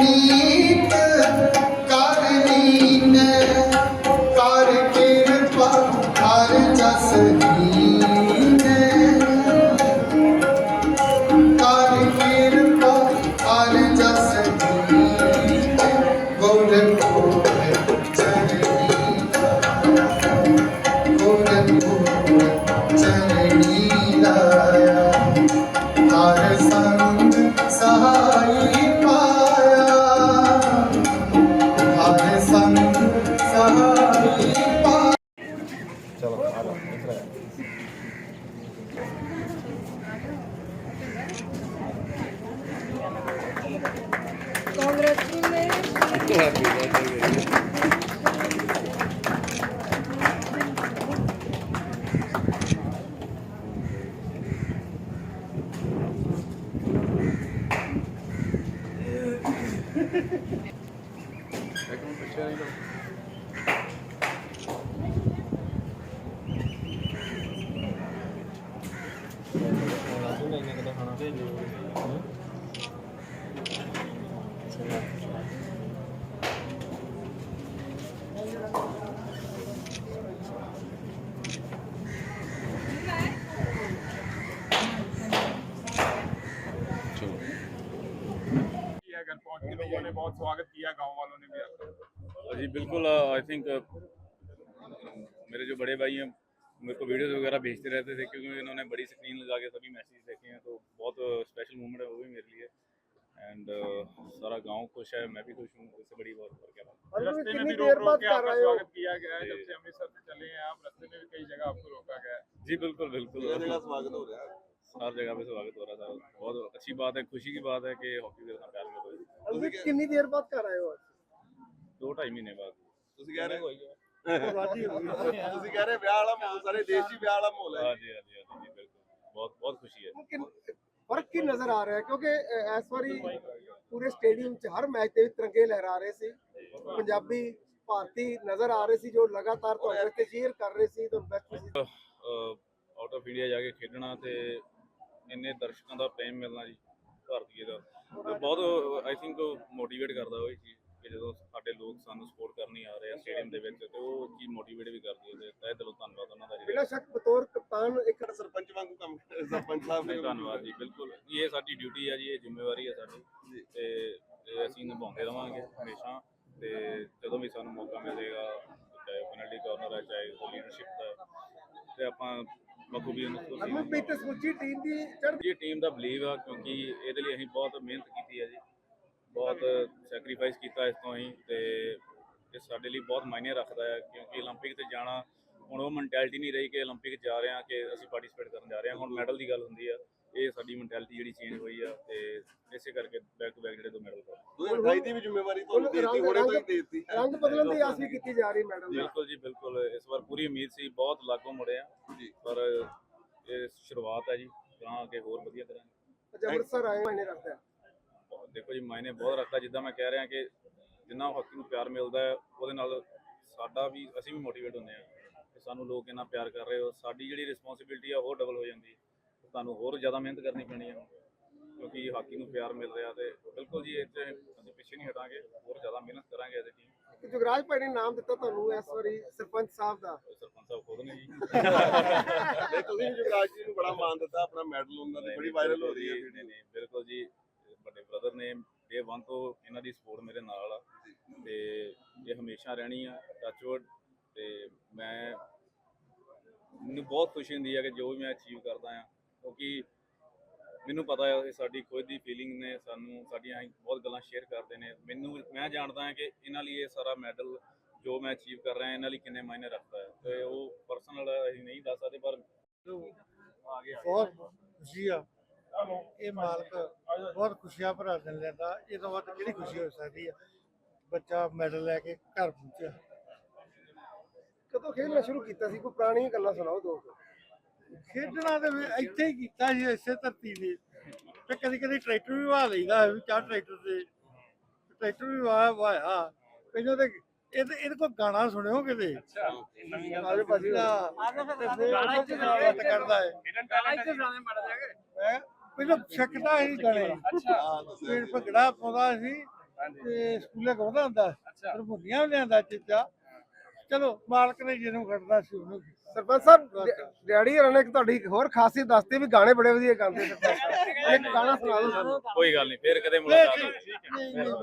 ಮಾಡಿ happy birthday ਖਾਣਾ ਭੇਜੋ बहुत स्वागत किया गाँव वालों ने भी आपका। जी बिल्कुल आई थिंक मेरे जो बड़े भाई हैं मेरे को वीडियोस वगैरह भेजते रहते थे क्योंकि इन्होंने बड़ी स्क्रीन लगा के सभी मैसेज देखे हैं तो बहुत स्पेशल मोमेंट है वो भी मेरे लिए। एंड सारा गाँव खुश है मैं भी खुश हूँ इससे बड़ी बात और क्या बात। रास्ते में भी रोक रोक के आपका स्वागत किया गया है जब से अमृतसर से चले हैं आप रास्ते में भी कई जगह आपको रोका गया है। जी बिल्कुल बिल्कुल। स्वागत हो रहा है। हर जगह पे स्वागत हो रहा था बहुत अच्छी बात है खुशी की बात है कि हॉकी के साथ प्यार में हुए ਤੁਸੀਂ ਕਿੰਨੀ ਦੇਰ ਬਾਅਦ ਕਰ ਆਏ ਹੋ दो ढाई महीने बाद ਤੁਸੀਂ ਕਹਿ ਰਹੇ ਰਾਜੀ ਹੋ ਗਈ ਤੁਸੀਂ ਕਹਿ ਰਹੇ ਵਿਆਹ ਵਾਲਾ ਮਾਹੌਲ ਸਾਰੇ ਦੇਸ਼ 'ਚ ਹੀ ਵਿਆਹ ਵਾਲਾ ਮਾਹੌਲ ਹੈ हाँ जी हाँ जी हाँ जी बिल्कुल बहुत बहुत खुशी है ਕਿ- ਫਰਕ ਕੀ ਨਜ਼ਰ ਆ ਰਿਹਾ ਹੈ? ਕਿਉਂਕਿ ਅ, ਇਸ ਵਾਰੀ ਪੂਰੇ ਸਟੇਡੀਅਮ 'ਚ ਹਰ ਮੈਚ ਦੇ ਵਿੱਚ ਤਿਰੰਗੇ ਲਹਿਰਾ ਰਹੇ ਸੀ ਪੰਜਾਬੀ ਭਾਰਤੀ ਨਜ਼ਰ ਆ ਰਹੇ ਸੀ ਜੋ ਲਗਾਤਾਰ ਤੁਹਾਡੇ ਤੇ ਚੀਅਰ ਕਰ ਰਹੇ ਸੀ ਤਾਂ best C out of India ਜਾ ਕੇ ਖੇਡਣਾ ਤੇ ਇੰਨੇ ਦਰਸ਼ਕਾਂ ਦਾ ਪ੍ਰੇਮ ਮਿਲਣਾ ਜੀ ਭਾਰਤੀਏ ਦਾ ਤੇ ਬਹੁਤ ਆਈ ਥਿੰਕ ਮੋਟੀਵੇਟ ਕਰਦਾ ਉਹ ਇਹ ਚੀਜ਼ ਕਿ ਜਦੋਂ ਸਾਡੇ ਲੋਕ ਸਾਨੂੰ ਸਪੋਰਟ ਕਰਨ ਆ ਰਹੇ ਆ ਸਟੇਡੀਅਮ ਦੇ ਵਿੱਚ ਤੇ ਉਹ ਚੀਜ਼ ਮੋਟੀਵੇਟ ਵੀ ਕਰਦੀ ਹੈ ਤੇ ਤਹਿ ਦਿਲੋਂ ਧੰਨਵਾਦ ਉਹਨਾਂ ਦਾ ਜੀ। ਬਿਨਾਂ ਸ਼ੱਕ ਬਤੌਰ ਕਪਤਾਨ ਇੱਕ ਸਰਪੰਚ ਵਾਂਗੂ ਕੰਮ ਸਰਪੰਚ ਸਾਹਿਬ ਨੇ ਧੰਨਵਾਦ ਜੀ ਬਿਲਕੁਲ। ਇਹ ਸਾਡੀ ਡਿਊਟੀ ਹੈ ਜੀ ਇਹ ਜ਼ਿੰਮੇਵਾਰੀ ਹੈ ਸਾਡੀ। ਤੇ ਅਸੀਂ ਨਿਭਾਉਂਦੇ ਰਵਾਂਗੇ ਹਮੇਸ਼ਾ। ਤੇ ਜਦੋਂ ਵੀ ਸਾਨੂੰ ਮੌਕਾ ਮਿਲੇਗਾ ਚਾਹੇ ਪੈਨਲਟੀ ਕਾਰਨਰ ਹੈ ਚਾਹੇ ਲੀਡਰਸ਼ਿਪ ਦਾ ਤੇ ਆਪਾਂ ਬਖੂਬੀ ਉਹਨੂੰ ਅਰਮਨ ਪ੍ਰੀਤ ਤੇ ਸਮੁੱਚੀ ਟੀਮ ਦੀ ਚੜ੍ਹਦੀ ਜੀ ਟੀਮ ਦਾ ਬਲੀਵ ਆ ਕਿਉਂਕਿ ਇਹਦੇ ਲਈ ਅਸੀਂ ਬਹੁਤ ਮਿਹਨਤ ਕੀਤੀ ਹੈ ਜੀ ਬਹੁਤ ਸੈਕਰੀਫਾਈਸ ਕੀਤਾ ਇਸ ਤੋਂ ਅਸੀਂ ਤੇ ਇਹ ਸਾਡੇ ਲਈ ਬਹੁਤ ਮਾਇਨੇ ਰੱਖਦਾ ਹੈ ਕਿਉਂਕਿ 올림픽 ਤੇ ਜਾਣਾ ਹੁਣ ਉਹ ਮੈਂਟੈਲਿਟੀ ਨਹੀਂ ਰਹੀ ਕਿ 올림픽 ਜਾ ਰਹੇ ਹਾਂ ਕਿ ਅਸੀਂ ਪਾਰਟਿਸਿਪੇਟ ਕਰਨ ਜਾ ਰਹੇ ਹਾਂ ਹੁਣ ਮੈਡਲ ਦੀ ਗੱਲ ਹੁੰਦੀ ਆ ਇਹ ਸਾਡੀ ਮੈਂਟੈਲਿਟੀ ਜਿਹੜੀ ਚੇਂਜ ਹੋਈ ਆ ਤੇ ਇਸੇ ਕਰਕੇ ਬੈਕ ਟੂ ਬੈਕ ਜਿਹੜੇ ਦੋ ਮੈਡਲ ਪਾਏ। 2028 ਦੀ ਵੀ ਜ਼ਿੰਮੇਵਾਰੀ ਤੁਹਾਨੂੰ ਦੇ ਦਿੱਤੀ ਹੁਣੇ ਤੋਂ ਹੀ ਦੇ ਦਿੱਤੀ। ਰੰਗ ਬਦਲਣ ਦੀ ਆਸ ਵੀ ਕੀਤੀ ਜਾ ਰਹੀ ਮੈਡਮ ਦਾ ਬਿਲਕੁਲ ਜੀ ਬਿਲਕੁਲ। ਇਸ ਵਾਰ ਪੂਰੀ ਉਮੀਦ ਸੀ ਬਹੁਤ ਲਾਗੋਂ ਮੁੜੇ ਆ। ਜੀ। ਪਰ ਇਹ ਸ਼ੁਰੂਆਤ ਹੈ ਜੀ ਗਾਂ ਅੱਗੇ ਹੋਰ ਵਧੀਆ ਕਰਾਂਗੇ। ਅੱਜ ਅੰਮ੍ਰਿਤਸਰ ਆਏ ਮਾਇਨੇ ਰੱਖਦਾ ਦੇਖੋ ਜੀ ਮਾਇਨੇ ਬਹੁਤ ਰੱਖਦਾ ਜਿੱਦਾਂ ਮੈਂ ਕਹਿ ਰਿਹਾ ਕਿ ਜਿੰਨਾ ਹਾਕੀ ਨੂੰ ਪਿਆਰ ਮਿਲਦਾ ਹੈ ਉਹਦੇ ਨਾਲ ਸਾਡਾ ਵੀ ਅਸੀਂ ਵੀ ਮੋਟੀਵੇਟ ਹੁੰਦੇ ਆ ਕਿ ਸਾਨੂੰ ਲੋਕ ਇੰਨਾ ਪਿਆਰ ਕਰ ਰਹੇ ਹੋ। ਸਾਡੀ ਜਿਹੜੀ ਰਿਸਪੌਂਸਿਬਿਲਟੀ ਆ ਹੋਰ ਡਬਲ ਹੋ ਜਾਂਦੀ ਹੈ। ਤੁਹਾਨੂੰ ਹੋਰ ਜ਼ਿਆਦਾ ਮਿਹਨਤ ਕਰਨੀ ਪੈਣੀ ਹੈ। ਕਿਉਂਕਿ ਹਾਕੀ ਨੂੰ ਪਿਆਰ ਮਿਲ ਰਿਹਾ ਤੇ ਬਿਲਕੁਲ ਜੀ ਇੱਥੇ ਅਸੀਂ ਪਿੱਛੇ ਨਹੀਂ ਹਟਾਂਗੇ। ਹੋਰ ਜ਼ਿਆਦਾ ਮਿਹਨਤ ਕਰਾਂਗੇ ਐਜ਼ ਟੀਮ ਜੁਗਰਾਜ ਭਾਈ ਨੇ ਨਾਮ ਦਿੱਤਾ ਤੁਹਾਨੂੰ ਇਸ ਵਾਰੀ ਸਰਪੰਚ ਸਾਹਿਬ ਦਾ। ਸਰਪੰਚ ਸਾਹਿਬ ਖੁਦ ਨੇ ਜੀ। ਨਹੀਂ ਤੁਸੀਂ ਜੁਗਰਾਜ ਜੀ ਨੂੰ ਬੜਾ ਮਾਣ ਦਿੱਤਾ ਆਪਣਾ ਮੈਡਲ ਉਹਨਾਂ ਦੀ ਬੜੀ ਵਾਇਰਲ ਹੋ ਰਹੀ ਹੈ। ਨਹੀਂ ਨਹੀਂ ਬਿਲਕੁਲ ਜੀ ਵੱਡੇ ਬ੍ਰਦਰ ਨੇ ਡੇ 1 ਤੋਂ ਇਹਨਾਂ ਦੀ ਸਪੋਰਟ ਮੇਰੇ ਨਾਲ ਆ। ਤੇ ਇਹ ਹਮੇਸ਼ਾ ਰਹਿਣੀ ਆ ਟੱਚਵੁੱਡ ਤੇ ਮੈਂ ਮੈਨੂੰ ਬਹੁਤ ਖੁਸ਼ੀ ਹੁੰਦੀ ਹੈ ਕਿ ਜੋ ਵੀ ਮੈਂ ਅਚੀਵ ਕਰਦਾ ਆ ਕਿਉਂਕਿ ਮੈਨੂੰ ਪਤਾ ਹੈ ਇਹ ਸਾਡੀ ਖੁਦ ਦੀ ਫੀਲਿੰਗ ਨੇ ਸਾਨੂੰ ਸਾਡੀਆਂ ਬਹੁਤ ਗੱਲਾਂ ਸ਼ੇਅਰ ਕਰਦੇ ਨੇ। ਮੈਨੂੰ ਮੈਂ ਜਾਣਦਾ ਹਾਂ ਕਿ ਇਹਨਾਂ ਲਈ ਇਹ ਸਾਰਾ ਮੈਡਲ ਜੋ ਮੈਂ ਅਚੀਵ ਕਰ ਰਿਹਾ ਇਹਨਾਂ ਲਈ ਕਿੰਨੇ ਮਾਇਨੇ ਰੱਖਦਾ ਹੈ। ਤੇ ਉਹ ਪਰਸਨਲ ਅਸੀਂ ਨਹੀਂ ਦੱਸ ਸਕਦੇ ਪਰ ਆ ਗਿਆ। ਬਹੁਤ ਖੁਸ਼ੀ ਆ। ਇਹ ਮਾਲਕ ਬਹੁਤ ਖੁਸ਼ੀਆਂ ਭਰਾ ਦਿਨ ਲੈਂਦਾ। ਇਹ ਤੋਂ ਵੱਧ ਕਿਹੜੀ ਖੁਸ਼ੀ ਹੋ ਸਕਦੀ ਆ? ਬੱਚਾ ਮੈਡਲ ਲੈ ਕੇ ਘਰ ਪਹੁੰਚਿਆ। ਕਦੋਂ ਖੇਡਣਾ ਸ਼ੁਰੂ ਕੀਤਾ ਸੀ? ਕੋਈ ਪੁਰਾਣੀਆਂ ਗੱਲਾਂ ਸੁਣਾਓ ਦੋ ਖੇਡਣਾ ਤੇ ਵੀ ਇੱਥੇ ਹੀ ਕੀਤਾ ਸੀ ਇਸੇ ਧਰਤੀ ਤੇ। ਤੇ ਕਦੀ ਕਦੀ ਟਰੈਕਟਰ ਵੀ ਵਾਹ ਲਈਦਾ ਵੀ ਚਾਹ ਟਰੈਕਟਰ ਤੇ। ਟਰੈਕਟਰ ਵੀ ਵਾਹ ਵਾਇਆ ਪਹਿਲਾਂ ਤੇ ਇਹਦੇ ਇਹਦੇ ਕੋਲ ਗਾਣਾ ਸੁਣਿਓ ਕਿਤੇ? ਆਜੋ ਭਾਜੀ ਗਾਣਾ ਇੱਥੇ ਕਰਦਾ ਹੈ। ਹੈਂ? ਪਹਿਲਾਂ ਸਿੱਖਦਾ ਸੀ ਗਾਣੇ। ਫਿਰ ਭੰਗੜਾ ਪਾਉਂਦਾ ਸੀ ਤੇ ਸਕੂਲੇ ਗਾਉਂਦਾ ਹੁੰਦਾ। ਹਰਮੋਨੀਅਮ ਲਿਆਂਦਾ ਚਿੱਚਾ ਚਲੋ ਮਾਲਕ ਨੇ ਜਿਹਨੂੰ ਖੜਦਾ ਸੀ ਉਹਨੂੰ ਸਰਪੰਚ ਸਾਹਿਬ ਡੈਡੀ ਹੋਰਾਂ ਨੇ ਇੱਕ ਤੁਹਾਡੀ ਇੱਕ ਹੋਰ ਖਾਸੀਅਤ ਦੱਸਤੀ ਵੀ ਗਾਣੇ ਬੜੇ ਵਧੀਆ ਗਾਉਂਦੇ ਸਰਪੰਚ ਸਾਹਿਬ। ਇੱਕ ਗਾਣਾ ਸੁਣਾ ਦਿਓ ਸਾਨੂੰ। ਕੋਈ ਗੱਲ ਨਹੀਂ ਫਿਰ ਕਦੇ ਮੁਲਾਕਾਤ ਨਹੀਂ, ਨਹੀਂ, ਨਹੀਂ।